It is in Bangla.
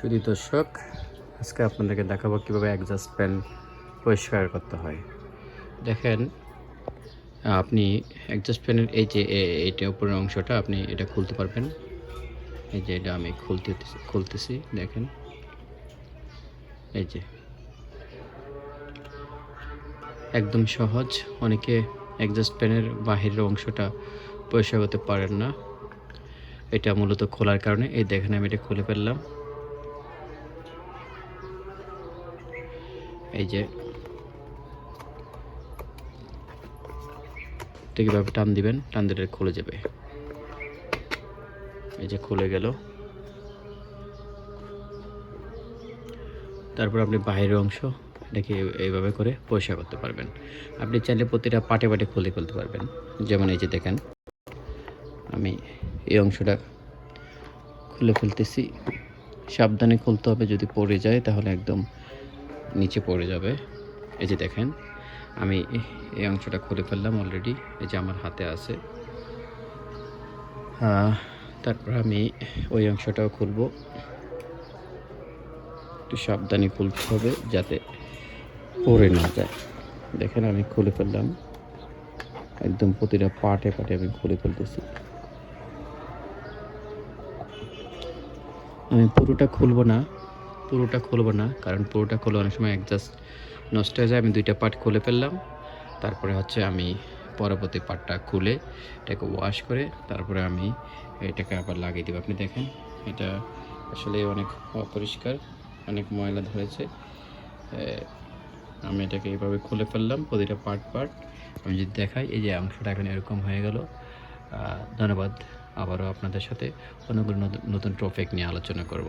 শুধু দর্শক, আজকে আপনাদেরকে দেখাবো কীভাবে অ্যাডজাস্ট প্যান পরিষ্কার করতে হয়। দেখেন, আপনি অ্যাডজাস্ট প্যানের এই যে এইটা উপরের অংশটা আপনি এটা খুলতে পারবেন। এই যে এটা আমি খুলতে, খুলতেছি, দেখেন। এই যে। একদম সহজ, অনেকে অ্যাডজাস্ট প্যানের বাহিরের অংশটা পরিষ্কার করতে পারেন না। এটা মূলত খোলার কারণে, এই দেখেন আমি এটা খুলে ফেললাম। এই যে। কীভাবে টান দিবেন, টান দিলে খুলে যাবে। এই যে খুলে গেল। তারপর আপনি বাইরের অংশ এটাকে এইভাবে করে পরিষ্কার করতে পারবেন। আপনি চাইলে প্রতিটা পাটে পাটে খুলে ফেলতে পারবেন। যেমন এই যে দেখেন, আমি এই অংশটা খুলে ফেলতেছি। সাবধানে খুলতে হবে যদি পড়ে যায়, তাহলে একদম নিচে পড়ে যাবে। এই যে দেখেন, আমি এই- অংশটা খুলে ফেললাম অলরেডি এই যে আমার হাতে আছে। তারপর আমি ওই অংশটাও খুলবো। একটু সাবধানে খুলতে হবে যাতে পড়ে না যায়। দেখেন, আমি খুলে ফেললাম। একদম প্রতিটা পাটে পাটে আমি খুলে ফেলতেছি। আমি পুরোটা খুলবো না। পুরোটা খুলবো না, কারণ পুরোটা খুলে অনেক সময় অ্যাডজাস্ট নষ্ট হয়ে যায়। আমি দুইটা পার্ট খুলে ফেললাম। তারপরে হচ্ছে আমি পরবর্তী পার্টটা খুলে এটাকে ওয়াশ করে তারপরে আমি এটাকে আবার লাগিয়ে দেবো। আপনি দেখেন, এটা আসলে অনেক অপরিষ্কার, অনেক ময়লা ধরেছে। আমি এটাকে এইভাবে খুলে ফেললাম প্রতিটা পার্ট পার্ট। আমি যদি দেখাই, এই যে অংশটা এখন এরকম হয়ে গেল। ধন্যবাদ। আবারও আপনাদের সাথে নতুন নতুন টপিক নিয়ে আলোচনা করব।